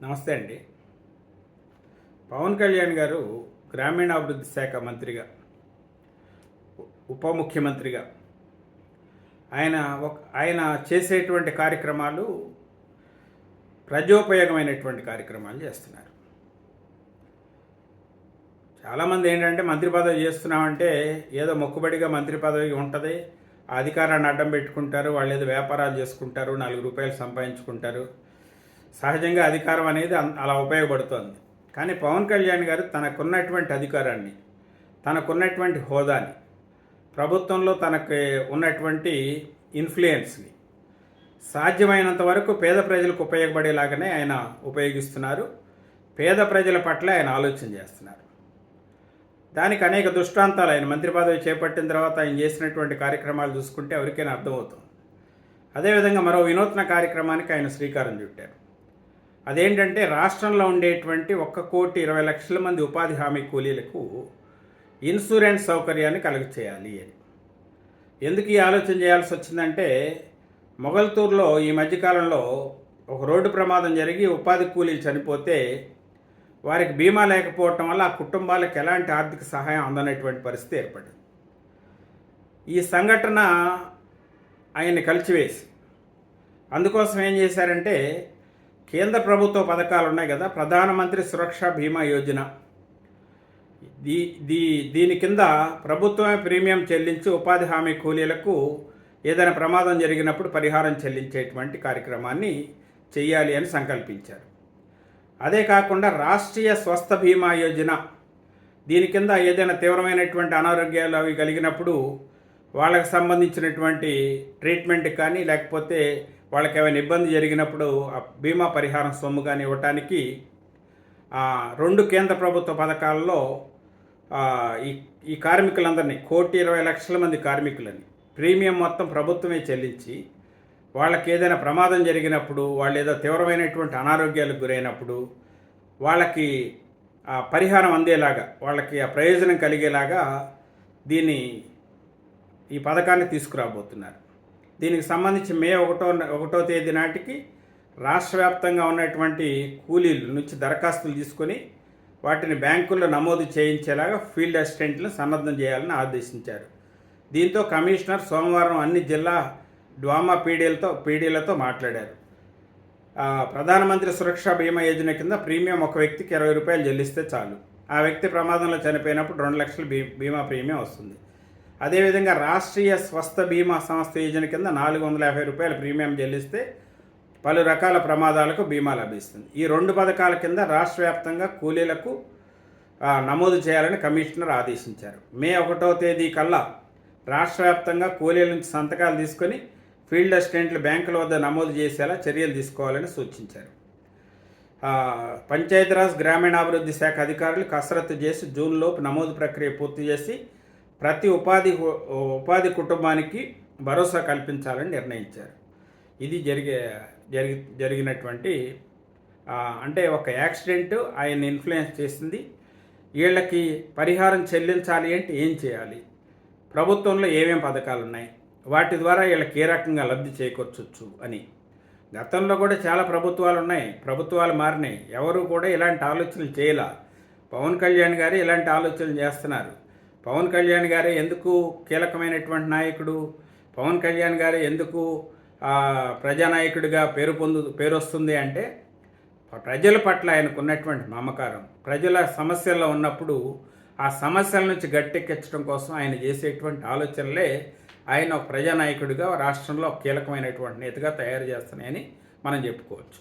నమస్తే అండి. పవన్ కళ్యాణ్ గారు గ్రామీణాభివృద్ధి శాఖ మంత్రిగా ఉప ముఖ్యమంత్రిగా ఆయన ఒక ఆయన చేసేటువంటి కార్యక్రమాలు ప్రజోపయోగమైనటువంటి కార్యక్రమాలు చేస్తున్నారు. చాలామంది ఏంటంటే మంత్రి పదవి చేస్తున్నామంటే ఏదో మొక్కుబడిగా మంత్రి పదవి ఉంటుంది ఆ అధికారాన్ని అడ్డం పెట్టుకుంటారు వాళ్ళు ఏదో వ్యాపారాలు చేసుకుంటారు నాలుగు రూపాయలు సంపాదించుకుంటారు సహజంగా అధికారం అనేది అలా ఉపయోగపడుతోంది. కానీ పవన్ కళ్యాణ్ గారు తనకున్నటువంటి అధికారాన్ని తనకున్నటువంటి హోదాని ప్రభుత్వంలో తనకి ఉన్నటువంటి ఇన్ఫ్లుయెన్స్ని సాధ్యమైనంత వరకు పేద ప్రజలకు ఉపయోగపడేలాగానే ఆయన ఉపయోగిస్తున్నారు. పేద ప్రజల పట్ల ఆయన ఆలోచన చేస్తున్నారు. దానికి అనేక దృష్టాంతాలు ఆయన మంత్రి పదవి చేపట్టిన తర్వాత ఆయన చేసినటువంటి కార్యక్రమాలు చూసుకుంటే ఎవరికైనా అర్థమవుతుంది. అదేవిధంగా మరో వినూత్న కార్యక్రమానికి ఆయన శ్రీకారం చుట్టారు. అదేంటంటే రాష్ట్రంలో ఉండేటువంటి ఒక్క కోటి ఇరవై లక్షల మంది ఉపాధి హామీ కూలీలకు ఇన్సూరెన్స్ సౌకర్యాన్ని కలుగ చేయాలి అని. ఎందుకు ఈ ఆలోచన చేయాల్సి వచ్చిందంటే మొగల్తూరులో ఈ మధ్యకాలంలో ఒక రోడ్డు ప్రమాదం జరిగి ఉపాధి కూలీలు చనిపోతే వారికి బీమా లేకపోవటం వల్ల ఆ కుటుంబాలకు ఎలాంటి ఆర్థిక సహాయం అందనటువంటి పరిస్థితి ఏర్పడింది. ఈ సంఘటన ఆయన్ని కలిచివేసి అందుకోసం ఏం చేశారంటే కేంద్ర ప్రభుత్వ పథకాలు ఉన్నాయి కదా ప్రధానమంత్రి సురక్ష బీమా యోజన. దీ దీ దీని కింద ప్రభుత్వమే ప్రీమియం చెల్లించి ఉపాధి హామీ కూలీలకు ఏదైనా ప్రమాదం జరిగినప్పుడు పరిహారం చెల్లించేటువంటి కార్యక్రమాన్ని చేయాలి అని సంకల్పించారు. అదే కాకుండా రాష్ట్రీయ స్వస్థ బీమా యోజన. దీని కింద ఏదైనా తీవ్రమైనటువంటి అనారోగ్యాలు అవి కలిగినప్పుడు వాళ్ళకి సంబంధించినటువంటి ట్రీట్మెంట్ కానీ లేకపోతే వాళ్ళకి ఏమైనా ఇబ్బంది జరిగినప్పుడు ఆ బీమా పరిహారం సొమ్ము కానీ ఇవ్వటానికి రెండు కేంద్ర ప్రభుత్వ పథకాల్లో ఈ ఈ కార్మికులందరినీ కోటి ఇరవై లక్షల మంది కార్మికులని ప్రీమియం మొత్తం ప్రభుత్వమే చెల్లించి వాళ్ళకి ఏదైనా ప్రమాదం జరిగినప్పుడు వాళ్ళు ఏదో తీవ్రమైనటువంటి అనారోగ్యాలకు గురైనప్పుడు వాళ్ళకి ఆ పరిహారం అందేలాగా వాళ్ళకి ఆ ప్రయోజనం కలిగేలాగా దీన్ని ఈ పథకాన్ని తీసుకురాబోతున్నారు. దీనికి సంబంధించి మే ఒకటో ఒకటో తేదీ నాటికి రాష్ట్ర వ్యాప్తంగా ఉన్నటువంటి కూలీల నుంచి దరఖాస్తులు తీసుకొని వాటిని బ్యాంకుల్లో నమోదు చేయించేలాగా ఫీల్డ్ అసిస్టెంట్లను సన్నద్ధం చేయాలని ఆదేశించారు. దీంతో కమిషనర్ సోమవారం అన్ని జిల్లా డ్వామా పీడీలతో పీడీలతో మాట్లాడారు. ప్రధానమంత్రి సురక్ష బీమా యోజన కింద ప్రీమియం ఒక వ్యక్తికి ఇరవై రూపాయలు చెల్లిస్తే చాలు. ఆ వ్యక్తి ప్రమాదంలో చనిపోయినప్పుడు రెండు లక్షల బీ బీమా ప్రీమియం వస్తుంది. అదేవిధంగా రాష్ట్రీయ స్వస్థ బీమా సంస్థ యోజన కింద నాలుగు వందల యాభై రూపాయల ప్రీమియం చెల్లిస్తే పలు రకాల ప్రమాదాలకు బీమా లభిస్తుంది. ఈ రెండు పథకాల కింద రాష్ట్ర వ్యాప్తంగా కూలీలకు నమోదు చేయాలని కమిషనర్ ఆదేశించారు. మే ఒకటో తేదీ కల్లా రాష్ట్ర వ్యాప్తంగా కూలీల నుంచి సంతకాలు తీసుకొని ఫీల్డ్ అసిస్టెంట్లు బ్యాంకుల వద్ద నమోదు చేసేలా చర్యలు తీసుకోవాలని సూచించారు. పంచాయతీరాజ్ గ్రామీణాభివృద్ధి శాఖ అధికారులు కసరత్తు చేసి జూన్లోపు నమోదు ప్రక్రియ పూర్తి చేసి ప్రతి ఉపాధి ఉపాధి కుటుంబానికి భరోసా కల్పించాలని నిర్ణయించారు. ఇది జరిగే జరిగి జరిగినటువంటి అంటే ఒక యాక్సిడెంట్ ఆయన ఇన్ఫ్లుయెన్స్ చేసింది. వీళ్ళకి పరిహారం చెల్లించాలి అంటే ఏం చేయాలి? ప్రభుత్వంలో ఏమేం పథకాలు ఉన్నాయి వాటి ద్వారా వీళ్ళకి ఏ రకంగా లబ్ధి చేకూర్చొచ్చు అని. గతంలో కూడా చాలా ప్రభుత్వాలు ఉన్నాయి ప్రభుత్వాలు మారినాయి. ఎవరు కూడా ఇలాంటి ఆలోచనలు చేయలా. పవన్ కళ్యాణ్ గారు ఇలాంటి ఆలోచనలు చేస్తున్నారు. పవన్ కళ్యాణ్ గారే ఎందుకు కీలకమైనటువంటి నాయకుడు? పవన్ కళ్యాణ్ గారే ఎందుకు ప్రజానాయకుడిగా పేరు పొందు పేరు వస్తుంది అంటే ప్రజల పట్ల ఆయనకు ఉన్నటువంటి మమకారం ప్రజల సమస్యల్లో ఉన్నప్పుడు ఆ సమస్యల నుంచి గట్టెక్కించడం కోసం ఆయన చేసేటువంటి ఆలోచనలే ఆయన ఒక ప్రజానాయకుడిగా రాష్ట్రంలో కీలకమైనటువంటి నేతగా తయారు చేస్తున్నాయని మనం చెప్పుకోవచ్చు.